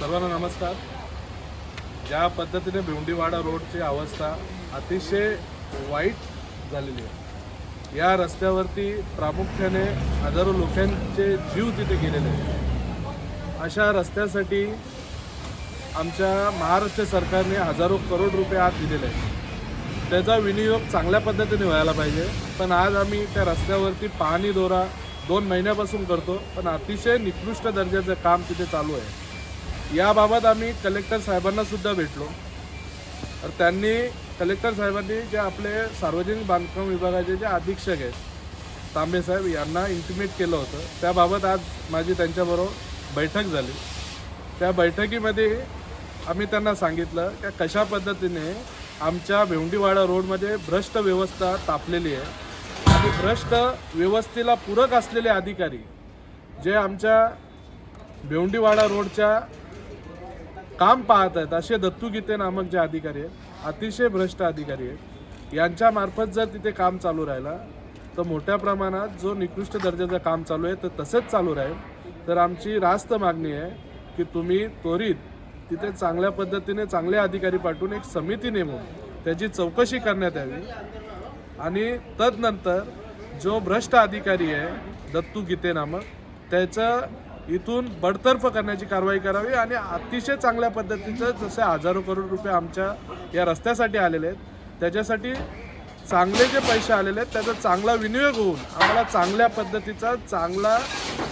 सर्वांना नमस्कार. ज्या पद्धतीने भिवंडीवाडा रोडची अवस्था अतिशय वाईट झालेली आहे. या रस्त्यावरती प्रामुख्याने हजारो लोकांचे जीव तिथे गेलेले आहेत. अशा रस्त्यासाठी आमच्या महाराष्ट्र सरकारने हजारो करोड रुपये आज दिलेले आहेत. त्याचा विनियोग चांगल्या पद्धतीने व्हायला पाहिजे. पण आज आम्ही त्या रस्त्यावरती पाहणी दोरा दोन महिन्यापासून करतो पण अतिशय निकृष्ट दर्जाचं काम तिथे चालू आहे. याबाबत आम्ही कलेक्टर साहेबांना सुद्धा भेटलो. तर त्यांनी कलेक्टर साहेबांनी जे आपले सार्वजनिक बांधकाम विभागाचे जे अधीक्षक आहेत तांबे साहेब यांना इंटिमेट केलं होतं. त्याबाबत आज माझी त्यांच्याबरोबर बैठक झाली. त्या बैठकीमध्ये आम्ही त्यांना सांगितलं की कशा पद्धतीने आमच्या भेवंडीवाडा रोडमध्ये भ्रष्ट व्यवस्था तापलेली आहे. आणि भ्रष्ट व्यवस्थेला पूरक असलेले अधिकारी जे आमच्या भेवंडीवाडा रोडच्या काम पाहत आहेत असे दत्तू गीते नामक जे अधिकारी आहेत अतिशय भ्रष्ट अधिकारी आहेत. यांच्यामार्फत जर तिथे काम चालू राहिला तर मोठ्या प्रमाणात जो निकृष्ट दर्जाचं काम चालू आहे तर तसंच चालू राहील. तर आमची रास्त मागणी आहे की तुम्ही त्वरित तिथे चांगल्या पद्धतीने चांगले अधिकारी पाठवून एक समिती नेमून त्याची चौकशी करण्यात यावी. आणि तदनंतर जो भ्रष्ट अधिकारी आहे दत्तू गीते नामक त्याचं इथून बडतर्फ करण्याची कारवाई करावी आणि अतिशय चांगल्या पद्धतीचं जसे हजारो करोड रुपये आमच्या या रस्त्यासाठी आलेले आहेत त्याच्यासाठी चांगले जे पैसे आलेले आहेत त्याचा चांगला विनियोग होऊन आम्हाला चांगल्या पद्धतीचा चांगला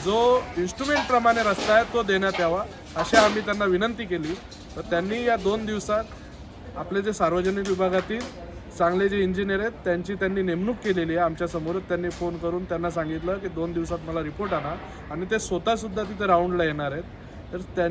जो इन्स्ट्रुमेंटप्रमाणे रस्ता आहे तो देण्यात यावा अशी आम्ही त्यांना विनंती केली. तर त्यांनी या दोन दिवसात आपले जे सार्वजनिक विभागातील चांगले जे इंजिनियर आहेत त्यांची त्यांनी नेमणूक केलेली आहे. आमच्यासमोरच त्यांनी फोन करून त्यांना सांगितलं की दोन दिवसात मला रिपोर्ट आणा. आणि ते स्वतःसुद्धा तिथे राऊंडला येणार आहेत. तर त्यां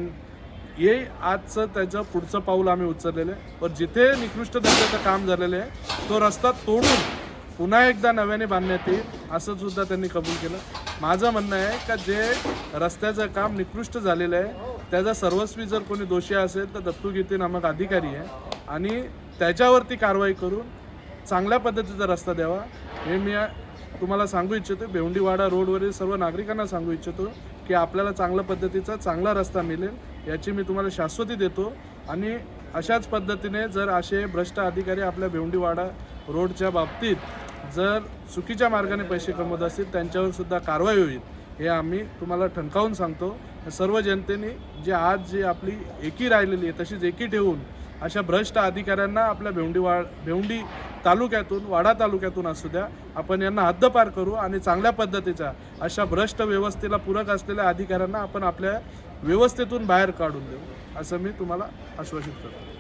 हे आजचं त्याचं पुढचं पाऊल आम्ही उचललेलं आहे. पण जिथे निकृष्ट दर्जाचं काम झालेलं आहे तो रस्ता तोडून पुन्हा एकदा नव्याने बांधण्यात येईल असं सुद्धा त्यांनी कबूल केलं. माझं म्हणणं आहे का जे रस्त्याचं काम निकृष्ट झालेलं आहे त्याचा सर्वस्वी जर कोणी दोषी असेल तर दत्तू गीते नामक अधिकारी आहे. आणि त्याच्यावरती कारवाई करून चांगल्या पद्धतीचा रस्ता द्यावा. हे मी तुम्हाला सांगू इच्छितो. भेवंडीवाडा रोडवरील सर्व नागरिकांना सांगू इच्छितो की आपल्याला चांगल्या पद्धतीचा चांगला रस्ता मिळेल याची मी तुम्हाला शाश्वती देतो. आणि अशाच पद्धतीने जर असे भ्रष्ट अधिकारी आपल्या भेवंडीवाडा रोडच्या बाबतीत जर चुकीच्या मार्गाने पैसे कमवत असतील त्यांच्यावर सुद्धा कारवाई होईल हे आम्ही तुम्हाला ठणकावून सांगतो. सर्व जनतेने जे आज जी आपली एकी राहिलेली आहे तशीच एकी ठेवून अशा भ्रष्ट अधिकाऱ्यांना आपल्या भेवंडीवाड भेवंडी तालुक्यातून वाडा तालुक्यातून असू द्या आपण यांना हद्दपार करू आणि चांगल्या पद्धतीच्या अशा भ्रष्ट व्यवस्थेला पूरक असलेल्या अधिकाऱ्यांना आपण आपल्या व्यवस्थेतून बाहेर काढून देऊ असं मी तुम्हाला आश्वासित करतो.